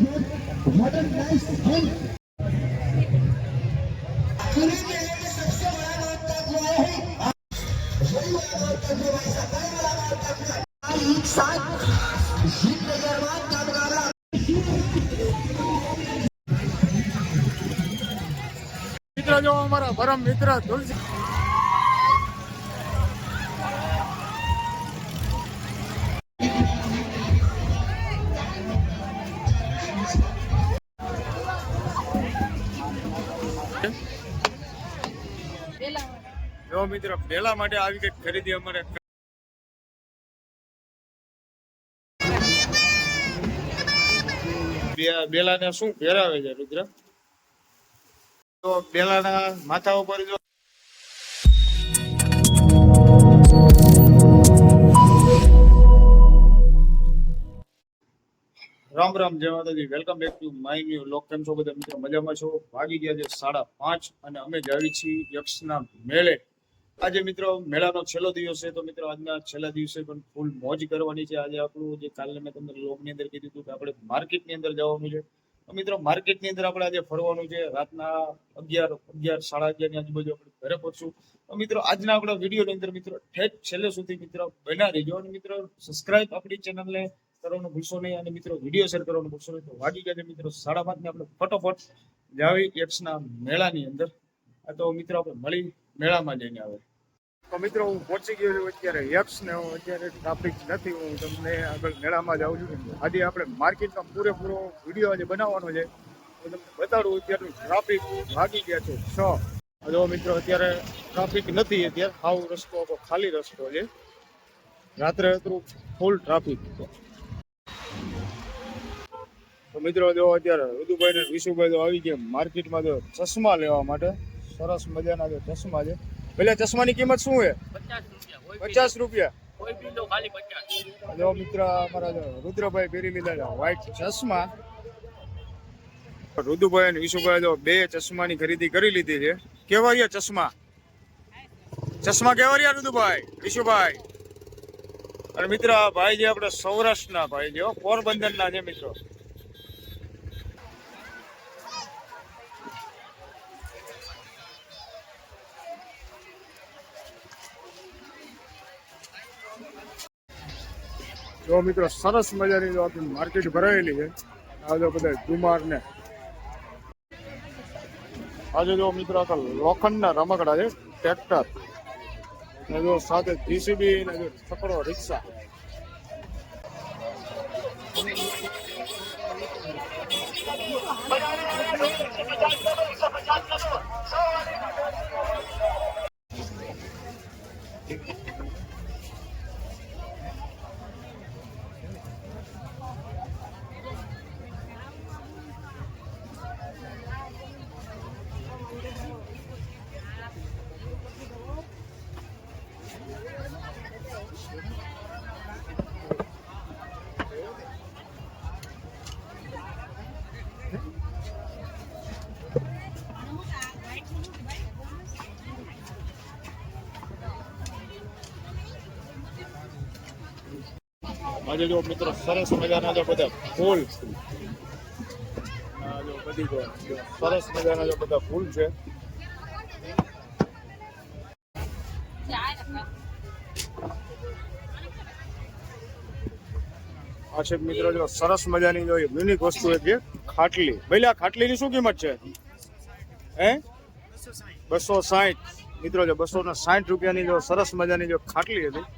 with modern life home. મિત્રો જો અમારા પરમ મિત્ર તુલસી જો મિત્ર પેલા માટે આવી કંઈક ખરીદી અમારે. બેલાને શું પહેરાવે છે રુદ્ર તો બેલાના માથા ઉપર જો Ram Ram, Jai Mataji. Welcome back to my new look કેમ છો બધા? મિત્રો મજામાં છો? વાગી ગયા છે સાડા પાંચ અને અમે જાવી છીએ યક્ષના મેળે. આજે મિત્રો મેળાનો છેલ્લો દિવસ છે, તો મિત્રો આજના છેલ્લા દિવસે પણ ફૂલ મોજ કરવાની છે. આજે આપણું જે કાલે મેં તમને લોગની અંદર કીધું હતું કે આપણે માર્કેટની અંદર જવાનું છે. તો મિત્રો માર્કેટની અંદર આપણે આજે ફરવાનું છે. રાતના અગિયાર અગિયાર, સાડા અગિયારની આજુબાજુ આપણે ઘરે પહોંચશું. તો મિત્રો આજના આપણા વિડીયોની અંદર મિત્રો ઠેઠ છેલ્લે સુધી મિત્રો બના રહેજો. અને મિત્રો સબસ્ક્રાઇબ આપણી ચેનલને કરવાનું ભૂલશો નહીં. અને મિત્રો વીડિયો શેર કરવાનું ભૂલશો નહીં. તો વાગી ગયા મિત્રો સાડા પાંચ ને આપણે ફટોફટ જાવી એક્સના મેળાની અંદર. તો મિત્રો આપણે મળી મેળામાં જઈને આવે. મિત્રો, હું પહોંચી ગયો છું અત્યારે યક્ષ ને હું અત્યારે ટ્રાફિક નથી, હું તમને આગળ મેળામાં જાઉં છું. આજે આપણે માર્કેટનો પૂરેપૂરો વીડિયો આજે બનાવવાનો છે. હું તમને બતાડું, અત્યારનું ટ્રાફિક ભાગી ગયા છે છ. જો મિત્રો, અત્યારે ટ્રાફિક નથી અત્યારે, હાવ રસ્તો આખો ખાલી રસ્તો છે. રાત્રે હતું ફૂલ ટ્રાફિક તો મિત્રો, જો અત્યારે ઋતુભાઈ ને વિશુભાઈ તો આવી ગયા માર્કેટમાં જો ચશ્મા લેવા માટે. સરસ મજાના જો ચશ્મા છે. પેલા ચશ્માની કિંમત શું છે? પચાસ રૂપિયા જો મિત્ર અમારા રુદ્રભાઈ પહેરી લીધા છે વ્હાઈટ ચશ્મા. રુદુભાઈ અને વિશુભાઈ જો બે ચશ્માની ખરીદી કરી લીધી છે. કેવા રહ્યા ચશ્મા? ચશ્મા કેવા રહ્યા રુદુભાઈ વિશુભાઈ? અને મિત્ર ભાઈ જે આપણે સૌરાષ્ટ્રના ભાઈ જે પોરબંદર પોરબંદરના છે મિત્રો. જો મિત્રો સરસ મજાની જો આપણી માર્કેટ ભરાયેલી છે, આ જો બધા જુમાર ને આજે જો મિત્રો આખા લોખંડના રમકડા છે ટ્રેક્ટર ને જો સાથે જીસીબી ને જો છકડો રિક્ષા. આજે મિત્રો, સરસ મજાના જો બધા ફૂલ. સરસ મજાના જો બધા ફૂલ છે. આ મિત્રો જો સરસ મજાની જો યુનિક વસ્તુ એક છે, ખાટલી. ભાઈ ખાટલીની શું કિંમત છે? હે? બસો સાઠ મિત્રો જો બસો ને સાઠ રૂપિયાની જો સરસ મજાની જો ખાટલી હતી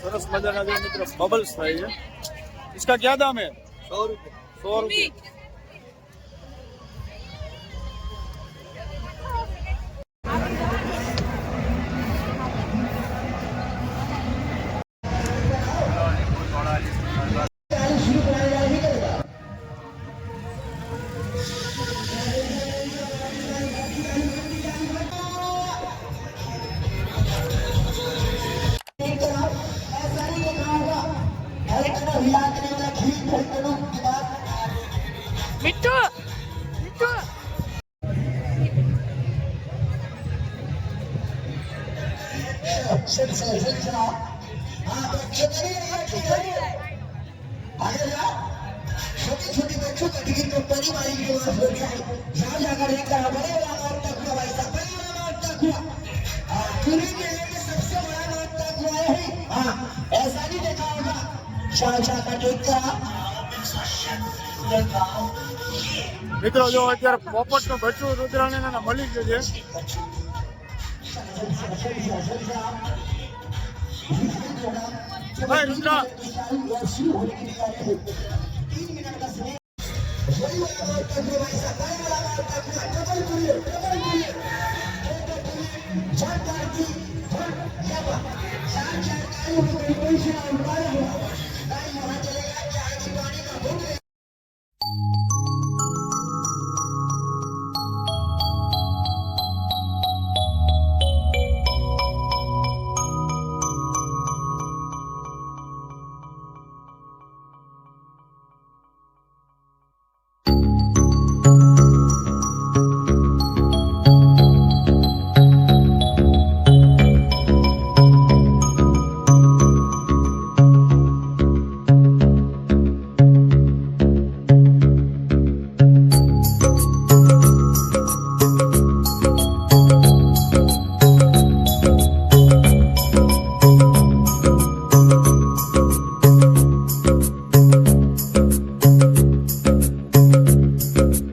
સરસ મજાના જો મિત્રો બબલ્સ થાય છે इसका क्या दाम है सौ रुपये सौ रुपये पूरी के लिए सबसे बड़ा मार तक हुआ है हाँ ऐसा नहीं देखा होगा चाचा का टिक्का મિત્રો જો અત્યારે પોપટ નું બચ્ચું રુદ્રાણી ને મળી ગયું છે ભાઈ રુદ્રા મિત્રો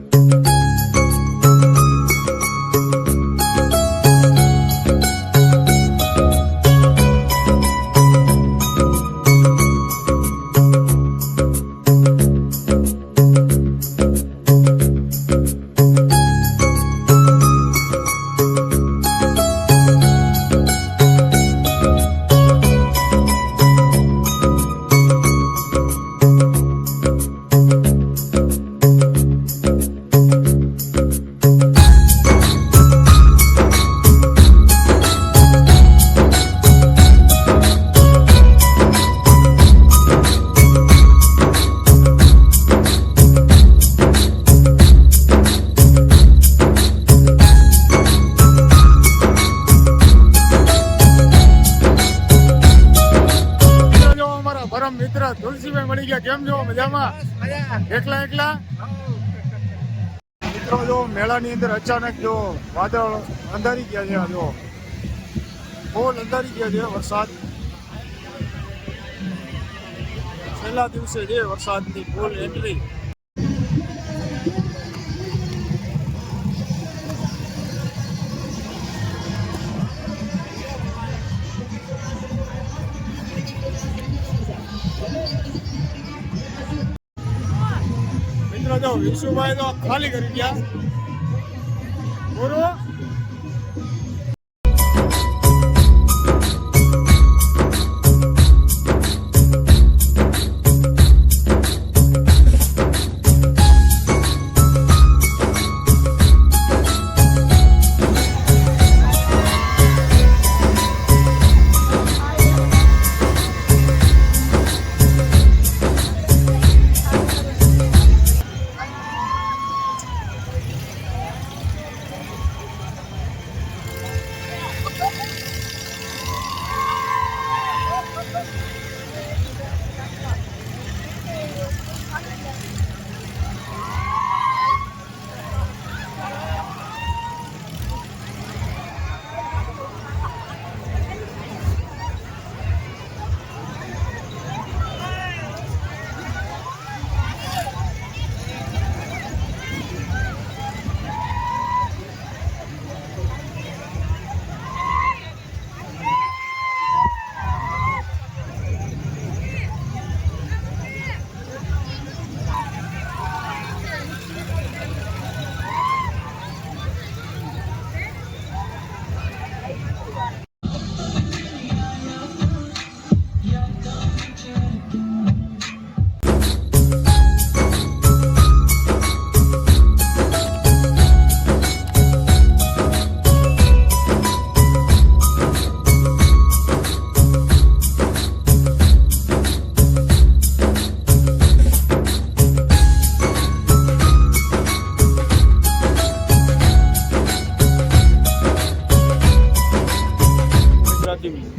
ગયા કેમ છો? મજામાં? એકલા એકલા? મિત્રો, જો મેળાની અંદર અચાનક જો વાદળ અંધારી ગયા છે, જો ફૂલ અંધારી ગયા છે વરસાદ. છેલ્લા દિવસે છે વરસાદની ફૂલ એન્ટ્રી જો વિશુભાઈ તો ખાલી કરી ગયા. પૂરું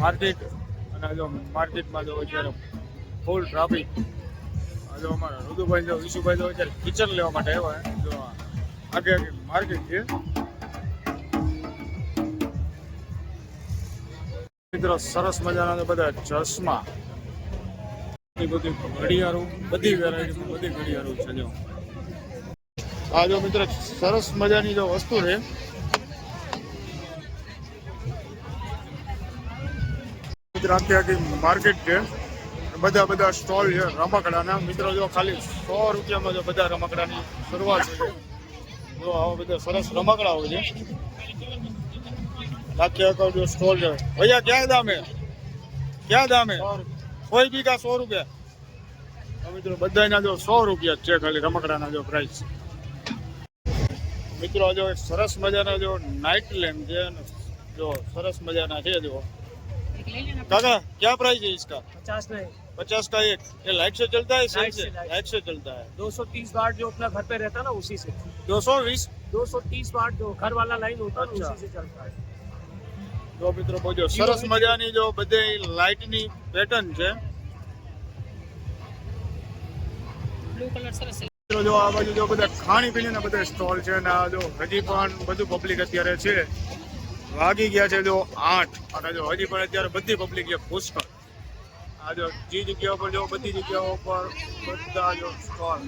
માર્કેટ અને જો માર્કેટમાં જો અત્યારે ફૂલ ટ્રાફિક જો અમારા રુદુભાઈ જો, વિશુભાઈ જો અત્યારે કિચન લેવા માટે આવ્યા. જો આગે આગે માર્કેટ છે. મિત્રો, સરસ મજાના તો બધા ચશ્મા. બધી ઘડિયાળો, બધી વેરાયટી બધી ઘડિયાળો છે જો. આ જો મિત્ર, સરસ મજાની જો વસ્તુ છે. આખી આખી માર્કેટ છે. બધા બધા સ્ટોલ છે રમકડાના. મિત્રો જો ખાલી સો રૂપિયામાં જો બધા રમકડાની શરૂઆત છે. જો આવા બધા સરસ રમકડાઓ છે. આખી આખો જો સ્ટોલ છે. ભૈયા ક્યાં દામ? ક્યાં દામ? કોઈ બી કા સો રૂપિયા? મિત્રો બધાના જો સો રૂપિયા છે ખાલી રમકડાના જો પ્રાઇસ મિત્રો જો એક સરસ મજાના જો નાઇટ લેમ્પ છે જો સરસ મજાના છે જો. काका क्या प्राइस है इसका पचास नहीं पचास का एक ये लाइट से चलता है सेल लाइट से से, लाइट लाइट से चलता है दो सौ तीस वाट जो अपना घर पे रहता है ना उसी से दो सौ बीस दो सौ तीस वाट जो घर वाला लाइन होता है ना अच्छा। उसी से चलता है જો મિત્રો બોજો સરસ મજાની જો બધે લાઇટની પેટર્ન છે મિત્રો જો આ બાજુ જો બધા ખાણી પીણીના બધા સ્ટોલ છે અને આ જો હજી પણ બધું પબ્લિક અત્યારે છે વાગી ગયા છે જો આઠ. અને જો હજી પણ અત્યારે બધી પબ્લિક છે. પુષ્કળ આ જો જે જગ્યા પર જો બધી જગ્યાઓ પર બધા જો સ્ટોલ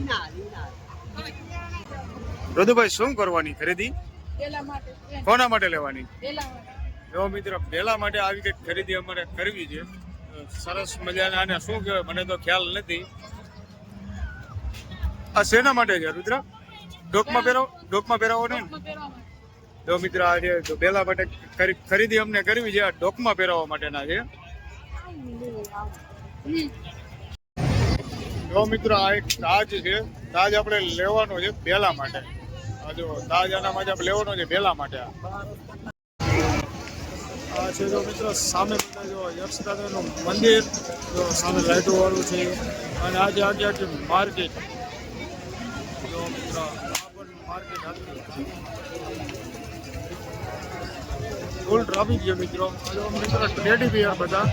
રધુભાઈ શું કરવાની ખરીદી? કોના માટે લેવાની? પેલા જો મિત્ર પહેલા માટે આવી કંઈક ખરીદી અમારે કરવી છે. સરસ મજાના આને શું કહેવાય મને તો ખ્યાલ નથી. આ શેના માટે છે રુદ્ર? ડોકમાં પહેરાવો ડોકમાં પહેરાવો ને. જો મિત્ર આ જે બેલા માટે ખરીદી અમને કરવી છે આ ડોકમાં પહેરાવવા માટેના છે. જો મિત્રો, આ એક તાજ છે. તાજ આપણે લેવાનો છે બેલા માટે. જો, તાજ આના માટે આપણે લેવાનો છે બેલા માટે આ. છે જો મિત્રો, સામે જો યક્ષદાદાનું મંદિર, જો સામે લાઈટો વાળું છે. અને આજે આગે આગે માર્કેટ. જો મિત્રો, આ પણ માર્કેટ આખી. ફૂલ ટ્રાફિક છે મિત્રો. મિત્રો રેડી બિયર બધા.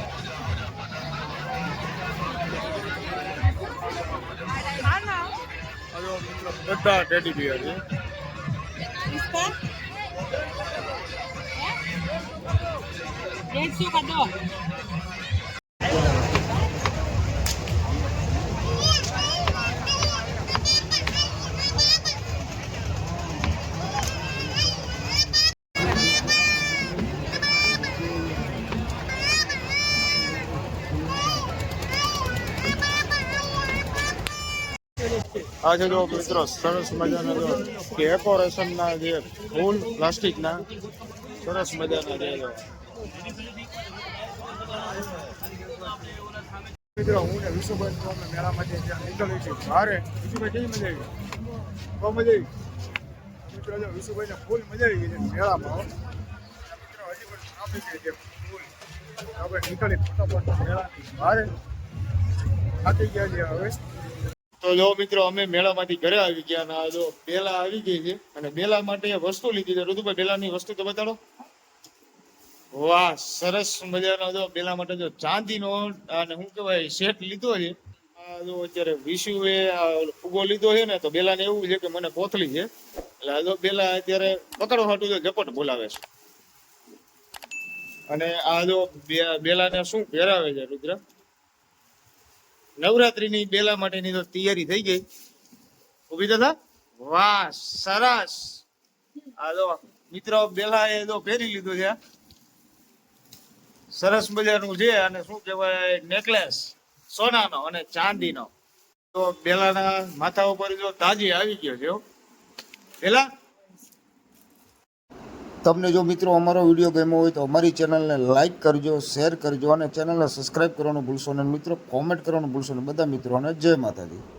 બધા ટેડી બિયર છે डेढ़ આ જો મિત્રો, સરસ મજાના જો ડેકોરેશન ના જે ફૂલ, પ્લાસ્ટિકના, સરસ મજાના જે મિત્રો, હું ને વિશુભાઈ તો અમે મેળામાંથી ત્યાં નીકળી છીએ. ભારે. વિશુભાઈ મજા આવી? બહુ મજા આવી. મિત્રો, જો ફૂલ મજા આવી મેળામાં આપણે નીકળી ફટાફટ મેળાથી ભારે થાકી ગયા તો જો મિત્રો, અમે મેળામાંથી ઘરે આવી ગયા આ જો બેલા આવી ગઈ છે. અને બેલા માટે વસ્તુ લીધી છે. ઋતુભાઈ, બેલાની વસ્તુ તો બતાડો. વાહ, સરસ મજાનો જો બેલા માટે જો ચાંદીનો અને શું કહેવાય સેટ લીધો છે. જો અત્યારે વિશુએ ફુગો લીધો છે ને, તો બેલાને એવું છે કે મને કોથળી છે. એટલે આ જો બેલા અત્યારે પકડો હાટું જો ઝપટ બોલાવે છે. અને આ જો બેલાને શું પહેરાવે છે, રુદ્ર? નવરાત્રીની બેલા માટેની તો તૈયારી થઈ ગઈ. ઊભી દાદા વાહ, સરસ. આ જો, મિત્રો બેલા એ તો પહેરી લીધું છે. સરસ મજાનું છે અને શું કહેવાય, નેકલેસ, સોનાનો અને ચાંદીનો. તો બેલાના માથા ઉપર જો તાજી આવી ગયો છે હો. તમને જો મિત્રો અમારો વીડિયો ગમ્યો હોય તો અમારી ચેનલને લાઇક કરજો, શેર કરજો અને ચેનલને સબસ્ક્રાઇબ કરવાનું ભૂલશો નહીં. મિત્રો, કોમેન્ટ કરવાનું ભૂલશો નહીં. બધા મિત્રોને જય માતાજી.